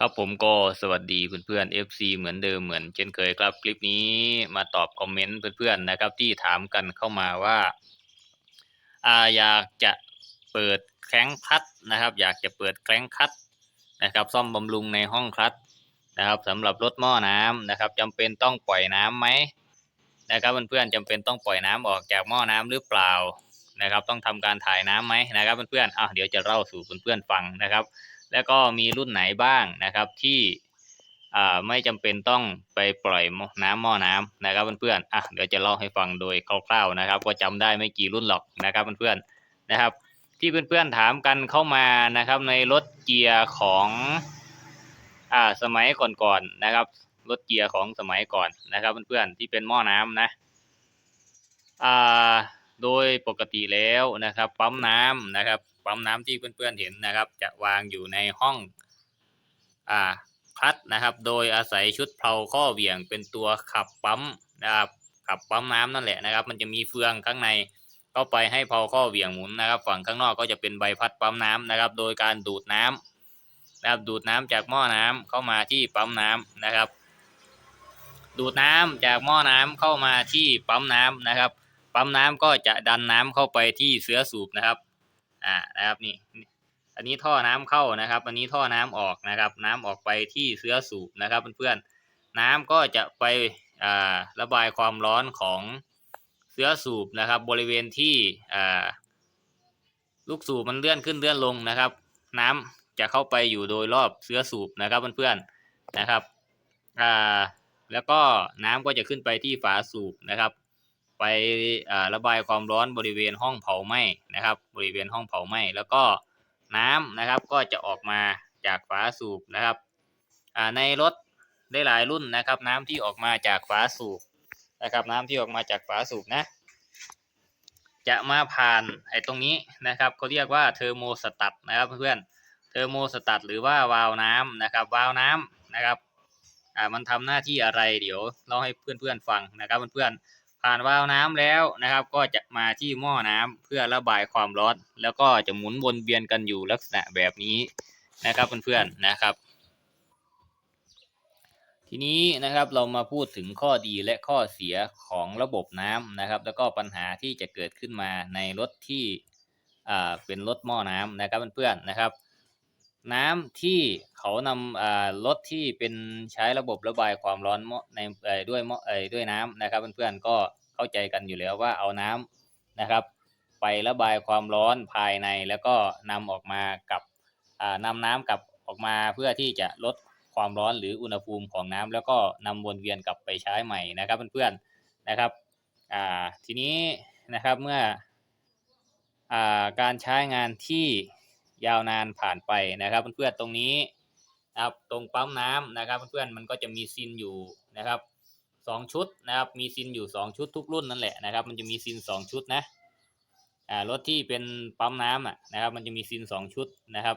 ครับผมก็สวัสดีเพื่อนๆ FC เหมือนเดิมเหมือนเช่นเคยครับคลิปนี้มาตอบคอมเมนต์เพื่อนๆนะครับที่ถามกันเข้ามาว่าอาอยากจะเปิดแคร้งคลัดนะครับ อยากจะเปิดแคร้งคลัดนะครับซ่อมบำรุงในห้องคลัดนะครับสำหรับรถหม้อน้ำนะครับจำเป็นต้องปล่อยน้ำไหมนะครับเพื่อนๆจำเป็นต้องปล่อยน้ำออกจากหม้อน้ำหรือเปล่านะครับ ต้องทำการถ่ายน้ำไหมนะครับเพื่อนๆอะเดี๋ยวจะเล่าสู่เพื่อนๆฟังนะครับ แล้วก็มีรุ่นไหนบ้างนะครับที่ไม่จำเป็นต้องไปปล่อยน้ำหม้อน้ำนะครับเพื่อนๆอะเดี๋ยวจะเล่าให้ฟังโดยคร่าวๆนะครับ ก็จำได้ไม่กี่รุ่นหรอกนะครับเพื่อนๆนะครับ ที่เพื่อนๆถามกันเข้ามานะครับ ในรถเกียร์ของอ่าสมัยก่อนๆนะครับรถเกียร์ของสมัยก่อนนะครับเพื่อนๆที่เป็นหม้อน้ำนะอ่าโดยปกติแล้วนะครับ ปั๊มน้ำนะครับ ปั๊มน้ำที่เพื่อนๆเห็นนะครับ จะวางอยู่ในห้องอ่าคลัตนะครับ โดยอาศัยชุดเพลาข้อเหวี่ยงเป็นตัวขับปั๊มนะครับขับปั๊มน้ำนั่นแหละนะครับ มันจะมีเฟืองข้างในเข้าไปให้เพลาข้อเหวี่ยงหมุนนะครับ ฝั่งข้างนอกก็จะเป็นใบพัดปั๊มน้ำนะครับ โดยการดูดน้ำนะครับดูดน้ำจากหม้อน้ำเข้ามาที่ปั๊มน้ำนะครับ ดูดน้ำจากหม้อน้ำเข้ามาที่ปั๊มน้ำนะครับ ปั๊มน้ำก็จะดันน้ำเข้าไปที่เสื้อสูบนะครับ อ่านะครับนี่ อันนี้ท่อน้ำเข้านะครับ อันนี้ท่อน้ำออกนะครับ น้ำออกไปที่เสื้อสูบนะครับเพื่อนๆน้ำก็จะไประบายความร้อนของเสื้อสูบนะครับ บริเวณที่ลูกสูบมันเลื่อนขึ้นเลื่อนลงนะครับ น้ำจะเข้าไปอยู่โดยรอบเสื้อสูบนะครับเพื่อนๆนะครับแล้วก็น้ำก็จะขึ้นไปที่ฝาสูบนะครับ ไประบายความร้อนบริเวณห้องเผาไหม้นะครับ บริเวณห้องเผาไหม้แล้วก็น้ำนะครับก็จะออกมาจากฝาสูบนะครับในรถได้หลายรุ่นนะครับ น้ำที่ออกมาจากฝาสูบนะครับ น้ำที่ออกมาจากฝาสูบนะ จะมาผ่านไอ้ตรงนี้นะครับเขาเรียกว่าเทอร์โมสตัตนะครับเพื่อนเทอร์โมสตัตหรือว่าวาล์วน้ำนะครับวาล์วน้ำนะครับอ่ามันทำหน้าที่อะไรเดี๋ยวเล่าให้เพื่อนๆฟังนะครับเพื่อนๆ ผ่านวาล์วน้ำแล้วนะครับ ก็จะมาที่หม้อน้ำเพื่อระบายความร้อน แล้วก็จะหมุนวนเวียนกันอยู่ลักษณะแบบนี้นะครับเพื่อนๆนะครับ ทีนี้นะครับเรามาพูดถึงข้อดีและข้อเสียของระบบน้ำนะครับ แล้วก็ปัญหาที่จะเกิดขึ้นมาในรถที่เป็นรถหม้อน้ำนะครับเพื่อนๆนะครับ น้ำที่เขานำรถที่เป็นใช้ระบบระบายความร้อนในเอ่อด้วยหม้อด้วยน้ำนะครับเพื่อนๆก็เข้าใจกันอยู่แล้วว่าเอาน้ำนะครับ ไประบายความร้อนภายในแล้วก็นำออกมากับอ่านำน้ำกลับออกมาเพื่อที่จะลดความร้อนหรืออุณหภูมิของน้ำแล้วก็นำวนเวียนกลับไปใช้ใหม่นะครับเพื่อนๆนะครับทีนี้นะครับเมื่ออการใช้งานที่ ยาวนานผ่านไปนะครับ เพื่อนๆตรงนี้นะครับตรงปั๊มน้ำนะครับเพื่อนๆมันก็จะมีซินอยู่นะครับสองชุดนะครับมีซินอยู่สองชุดทุกรุ่นนั่นแหละนะครับ มันจะมีซินสองชุดนะอ่ารถที่เป็นปั๊มน้ำอะนะครับ มันจะมีซินสองชุดนะครับ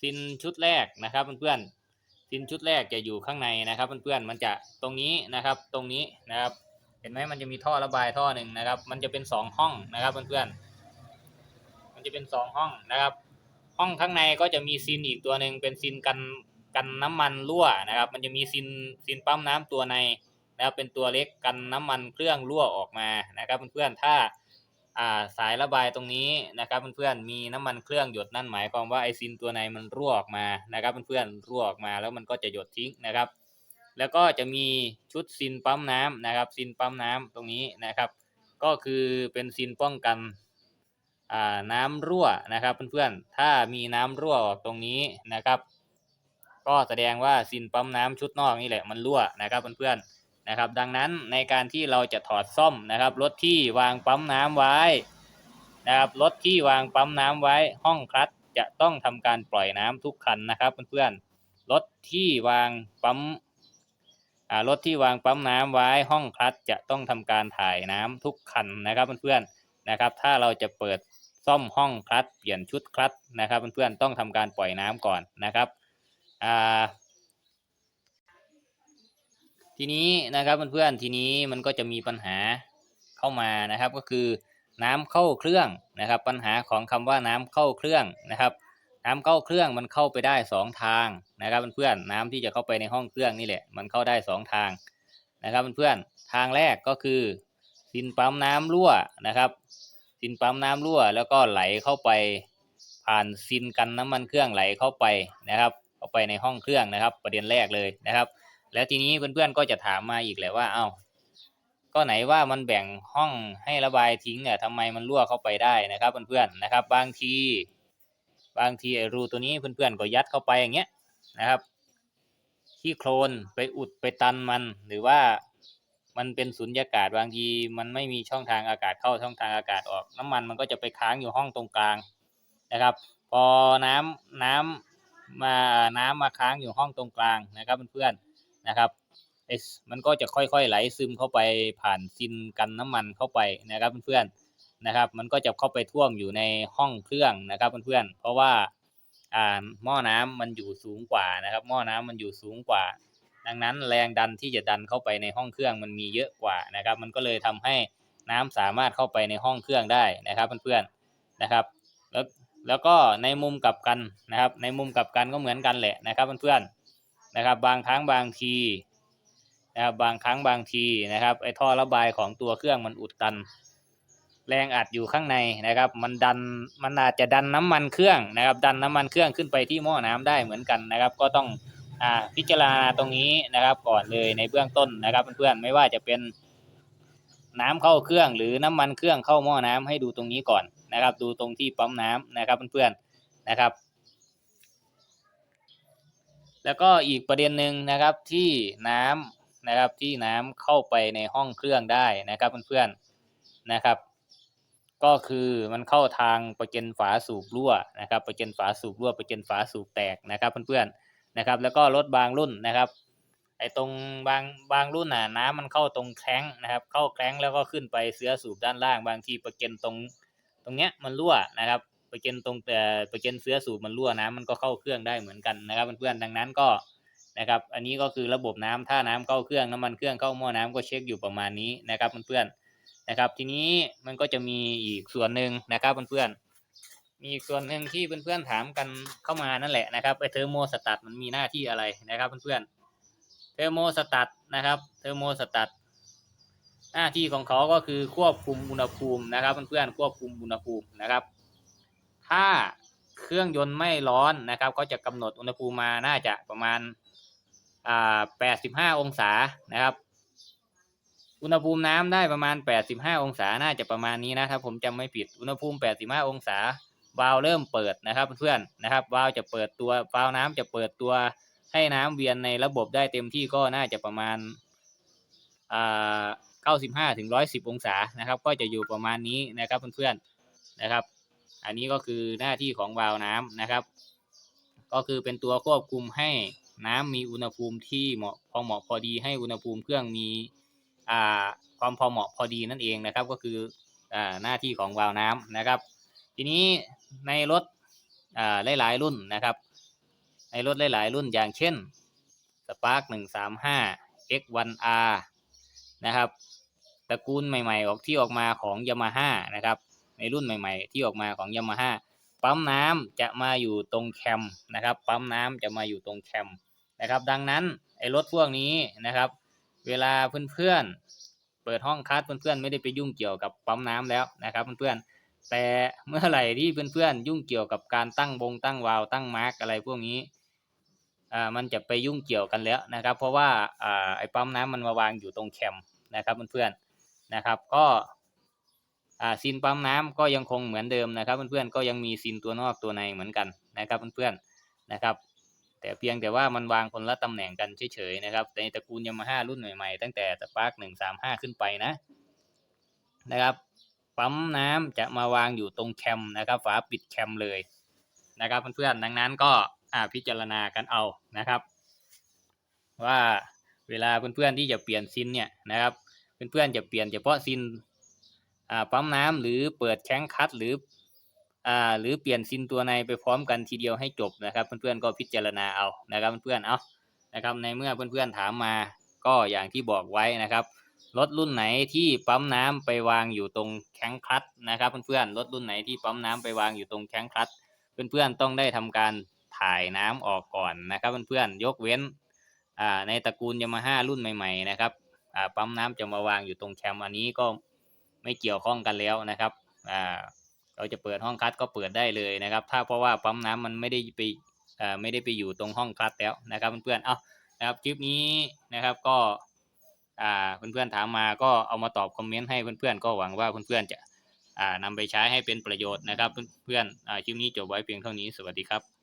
ซินชุดแรกนะครับเพื่อนๆซินชุดแรกจะอยู่ข้างในนะครับเพื่อนๆมันจะตรงนี้นะครับตรงนี้นะครับ เห็นไหมมันจะมีท่อระบายท่อหนึ่งนะครับ มันจะเป็นสองห้องนะครับเพื่อนๆมันจะเป็นสองห้องนะครับ ห้องข้างในก็จะมีซินอีกตัวหนึ่งเป็นซินกันกันน้ำมันรั่วนะครับ มันจะมีซินซินปั๊มน้ำตัวในนะครับเป็นตัวเล็กกันน้ำมันเครื่องรั่วออกมานะครับเพื่อนๆถ้าอ่าสายระบายตรงนี้นะครับเพื่อนๆมีน้ำมันเครื่องหยดนั่นหมายความว่าไอซินตัวในมันรั่วออกมานะครับเพื่อนๆรั่วออกมาแล้วมันก็จะหยดทิ้งนะครับ แล้วก็จะมีชุดซินปั๊มน้ำนะครับซินปั๊มน้ำตรงนี้นะครับ ก็คือเป็นซินป้องกัน น้ำรั่วนะครับเพื่อนๆ ถ้ามีน้ำรั่วออกตรงนี้นะครับ ก็แสดงว่าซินปั๊มน้ำชุดนอกนี่แหละมันรั่วนะครับเพื่อนๆนะครับ ดังนั้นในการที่เราจะถอดซ่อมนะครับรถที่วางปั๊มน้ำไว้นะครับรถที่วางปั๊มน้ำไว้ห้องคลัตจะต้องทำการปล่อยน้ำทุกคันนะครับเพื่อนๆรถที่วางปั๊มรถที่วางปั๊มน้ำไว้ห้องคลัตจะต้องทำการถ่ายน้ำทุกคันนะครับเพื่อนๆนะครับ ถ้าเราจะเปิด ซ่อมห้องคลัตเปลี่ยนชุดคลัตนะครับเพื่อนๆต้องทำการปล่อยน้ำก่อนนะครับอ่าทีนี้นะครับเพื่อนๆทีนี้มันก็จะมีปัญหาเข้ามานะครับ ก็คือน้ำเข้าเครื่องนะครับ ปัญหาของคำว่าน้ำเข้าเครื่องนะครับ น้ำเข้าเครื่องมันเข้าไปได้สองทางนะครับเพื่อนๆน้ำที่จะเข้าไปในห้องเครื่องนี่แหละมันเข้าได้สองทางนะครับเพื่อนๆทางแรกก็คือซินปั๊มน้ำรั่วนะครับ ซินปั๊มน้ำรั่ว แล้วก็ไหลเข้าไปผ่านซินกันน้ำมันเครื่องไหลเข้าไปนะครับเข้าไปในห้องเครื่องนะครับ ประเด็นแรกเลยนะครับ แล้วทีนี้เพื่อนๆก็จะถามมาอีกแหละว่าเอ้าก็ไหนว่ามันแบ่งห้องให้ระบายทิ้งเนี่ยทำไมมันรั่วเข้าไปได้นะครับเพื่อนๆนะครับ บางที บางทีรูตัวนี้เพื่อนๆก็ยัดเข้าไปอย่างเงี้ยนะครับ ที่โคลนไปอุดไปตันมันหรือว่า มันเป็นสุญญากาศบางทีมันไม่มีช่องทางอากาศเข้าช่องทางอากาศออก น้ำมันมันก็จะไปค้างอยู่ห้องตรงกลางนะครับ พอน้ำน้ำมาน้ำมาค้างอยู่ห้องตรงกลางนะครับเพื่อนๆนะครับไอ้มันก็จะค่อยๆไหลซึมเข้าไปผ่านซินกันน้ำมันเข้าไปนะครับเพื่อนๆนะครับ มันก็จะเข้าไปท่วมอยู่ในห้องเครื่องนะครับเพื่อนๆเพราะว่าอ่าหม้อน้ำมันอยู่สูงกว่านะครับ หม้อน้ำมันอยู่สูงกว่า ดังนั้นแรงดันที่จะดันเข้าไปในห้องเครื่องมันมีเยอะกว่านะครับ มันก็เลยทำให้น้ำสามารถเข้าไปในห้องเครื่องได้นะครับเพื่อนๆนะครับ แล้วแล้วก็ในมุมกลับกันนะครับ ในมุมกลับกันก็เหมือนกันแหละนะครับเพื่อนๆนะครับ บางครั้งบางทีนะครับบางครั้งบางทีนะครับไอ้ท่อระบายของตัวเครื่องมันอุดตัน แรงอัดอยู่ข้างในนะครับ มันดันมันอาจจะดันน้ำมันเครื่องนะครับ ดันน้ำมันเครื่องขึ้นไปที่หม้อน้ำได้เหมือนกันนะครับ ก็ต้อง อ่าพิจารณาตรงนี้นะครับก่อนเลยในเบื้องต้นนะครับเพื่อนๆไม่ว่าจะเป็นน้ำเข้าเครื่องหรือน้ำมันเครื่องเข้าหม้อน้ำให้ดูตรงนี้ก่อนนะครับ ดูตรงที่ปั๊มน้ำนะครับเพื่อนๆนะครับ แล้วก็อีกประเด็นหนึ่งนะครับที่น้ำนะครับที่น้ำเข้าไปในห้องเครื่องได้นะครับเพื่อนๆนะครับ ก็คือมันเข้าทางประเก็นฝาสูบรั่วนะครับประเก็นฝาสูบรั่วประเก็นฝาสูบแตกนะครับเพื่อนๆ นะครับ แล้วก็รถบางรุ่นนะครับไอ้ตรงบางบางรุ่นน่ะน้ำมันเข้าตรงแคร้งนะครับ เข้าแคร้งแล้วก็ขึ้นไปเสื้อสูบด้านล่าง บางทีประเก็นตรงตรงเนี้ยมันรั่วนะครับประเก็นตรงแต่ประเก็นเสื้อสูบมันรั่วน้ำมันก็เข้าเครื่องได้เหมือนกันนะครับเพื่อนๆดังนั้นก็นะครับ อันนี้ก็คือระบบน้ำถ้าน้ำเข้าเครื่องน้ำมันเครื่องเข้าหม้อน้ำก็เช็คอยู่ประมาณนี้นะครับเพื่อนๆนะครับ ทีนี้มันก็จะมีอีกส่วนหนึ่งนะครับเพื่อนๆ มีส่วนหนึ่งที่เพื่อนๆถามกันเข้ามานั่นแหละนะครับไอเทอร์โมสตัตมันมีหน้าที่อะไรนะครับเพื่อนๆเทอร์โมสตัตนะครับเทอร์โมสตัตหน้าที่ของเขาก็คือควบคุมอุณหภูมินะครับเพื่อนๆควบคุมอุณหภูมินะครับ ถ้าเครื่องยนต์ไม่ร้อนนะครับก็จะกำหนดอุณหภูมิมาน่าจะประมาณอ่า85องศานะครับอุณหภูมิน้ำได้ประมาณ 85 องศา น่าจะประมาณนี้นะครับ ผมจำไม่ผิด อุณหภูมิ 85 องศา วาล์วเริ่มเปิดนะครับเพื่อนๆนะครับวาล์วจะเปิดตัววาล์วน้ำจะเปิดตัวให้น้ำเวียนในระบบได้เต็มที่ก็น่าจะประมาณอ่า95ถึง110 องศานะครับ ก็จะอยู่ประมาณนี้นะครับเพื่อนๆนะครับ อันนี้ก็คือหน้าที่ของวาล์วน้ำนะครับ ก็คือเป็นตัวควบคุมให้น้ำมีอุณหภูมิที่เหมาะพอเหมาะพอดีให้อุณหภูมิเครื่องมีอ่าความพอเหมาะพอดีนั่นเองนะครับ ก็คืออ่าหน้าที่ของวาล์วน้ำนะครับ ทีนี้ในรถอ่าหลายๆรุ่นนะครับ ในรถหลายๆรุ่นอย่างเช่น Spark 135 X1R นะครับตระกูลใหม่ๆ ออกที่ออกมาของ Yamaha นะครับ ในรุ่นใหม่ ๆ ที่ออกมาของ Yamaha ปั๊มน้ำจะมาอยู่ตรงแคมนะครับ ปั๊มน้ำจะมาอยู่ตรงแคมนะครับ ดังนั้นไอ้รถพวกนี้นะครับ เวลาเพื่อนๆเปิดห้องคัสเพื่อนๆไม่ได้ไปยุ่งเกี่ยวกับปั๊มน้ำแล้วนะครับ เพื่อนๆ แต่เมื่อไหร่ที่เพื่อนๆยุ่งเกี่ยวกับการตั้งวงตั้งวาวตั้งมาร์กอะไรพวกนี้อ่ามันจะไปยุ่งเกี่ยวกันแล้วนะครับ เพราะว่าอ่าไอ้ปั๊มน้ำมันมาวางอยู่ตรงแคมนะครับเพื่อนๆนะครับ ก็อ่าซินปั๊มน้ำก็ยังคงเหมือนเดิมนะครับเพื่อนๆก็ยังมีซินตัวนอกตัวในเหมือนกันนะครับเพื่อนๆนะครับแต่เพียงแต่ว่ามันวางคนละตำแหน่งกันเฉยๆนะครับในตระกูลยามาฮ่ารุ่นใหม่ๆตั้งแต่สปาร์กหนึ่งสามห้าขึ้นไปนะนะครับ ปั๊มน้ำจะมาวางอยู่ตรงแคมนะครับ ฝาปิดแคมเลยนะครับเพื่อนๆดังนั้นก็อ่าพิจารณากันเอานะครับ ว่าเวลาเพื่อนๆที่จะเปลี่ยนซินเนี่ยนะครับเพื่อนๆจะเปลี่ยนเฉพาะซินอ่าปั๊มน้ำหรือเปิดแข้งคัดหรืออ่าหรือเปลี่ยนซินตัวในไปพร้อมกันทีเดียวให้จบนะครับเพื่อนๆก็พิจารณาเอานะครับเพื่อนๆเอานะครับในเมื่อเพื่อนๆถามมาก็อย่างที่บอกไว้นะครับ รถรุ่นไหนที่ปั๊มน้ำไปวางอยู่ตรงแข้งคลัตนะครับเพื่อนๆรถรุ่นไหนที่ปั๊มน้ำไปวางอยู่ตรงแข้งคลัตเพื่อนๆต้องได้ทำการถ่ายน้ำออกก่อนนะครับเพื่อนๆยกเว้นอ่าในตระกูลยามาฮ่ารุ่นใหม่ๆนะครับอ่าปั๊มน้ำจะมาวางอยู่ตรงแคมอันนี้ก็ไม่เกี่ยวข้องกันแล้วนะครับอ่าเราจะเปิดห้องคัดก็เปิดได้เลยนะครับ ถ้าเพราะว่าปั๊มน้ำมันไม่ได้ไปอ่าไม่ได้ไปอยู่ตรงห้องคัดแล้วนะครับเพื่อนๆเอานะครับคลิปนี้นะครับก็ อ่าเพื่อนๆถามมาก็เอามาตอบคอมเมนต์ให้เพื่อนๆก็หวังว่าเพื่อนๆจะอ่านำไปใช้ให้เป็นประโยชน์นะครับ เพื่อนๆอ่าคลิปนี้จบไว้เพียงเท่านี้สวัสดีครับ